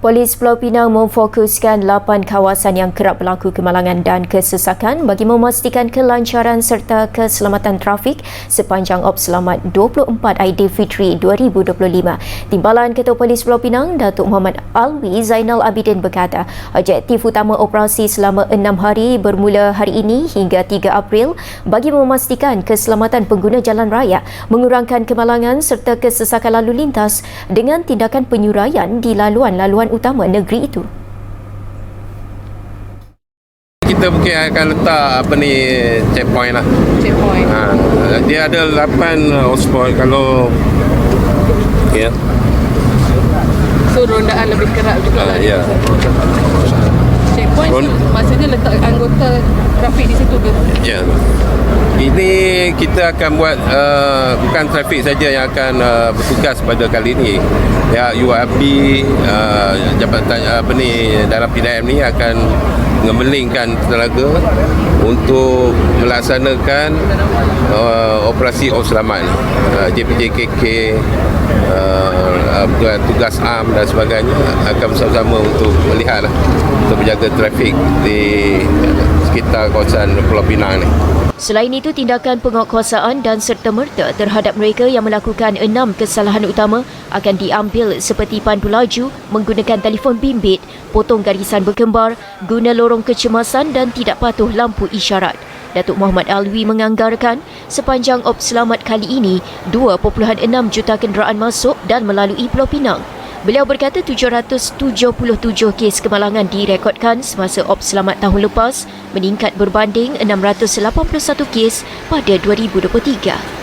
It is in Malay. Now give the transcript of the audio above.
Polis Pulau Pinang memfokuskan 8 kawasan yang kerap berlaku kemalangan dan kesesakan bagi memastikan kelancaran serta keselamatan trafik sepanjang Op Selamat 24 Aidilfitri 2025. Timbalan Ketua Polis Pulau Pinang, Datuk Muhammad Alwi Zainal Abidin berkata, objektif utama operasi selama 6 hari bermula hari ini hingga 3 April bagi memastikan keselamatan pengguna jalan raya, mengurangkan kemalangan serta kesesakan lalu lintas dengan tindakan penyuraian di laluan-laluan utama negeri itu. Kita mungkin akan letak apa ni checkpoint lah. checkpoint. Ha, dia ada 8 hotspot kalau ya. So rondaan lebih kerap juga Ha, lah. ya. Checkpoint Rond- tu maksudnya letak anggota trafik di situ ke? Ya. Ini kita akan buat uh, bukan trafik saja yang akan uh, bertugas pada kali ini. Ya URB uh, jabatan apa ni dalam PDM ni akan mengemelingkan tenaga untuk melaksanakan uh, operasi Os Selamat ni. Uh, JPJKK uh, uh, tugas am dan sebagainya akan bersama-sama untuk melihat lah, untuk menjaga trafik di sekitar kawasan Pulau Pinang ni. Selain itu, tindakan penguatkuasaan dan serta-merta terhadap mereka yang melakukan enam kesalahan utama akan diambil seperti pandu laju, menggunakan telefon bimbit, potong garisan berkembar, guna lorong kecemasan dan tidak patuh lampu isyarat. Datuk Muhammad Alwi menganggarkan sepanjang op selamat kali ini 2.6 juta kenderaan masuk dan melalui Pulau Pinang. Beliau berkata 777 kes kemalangan direkodkan semasa op selamat tahun lepas meningkat berbanding 681 kes pada 2023.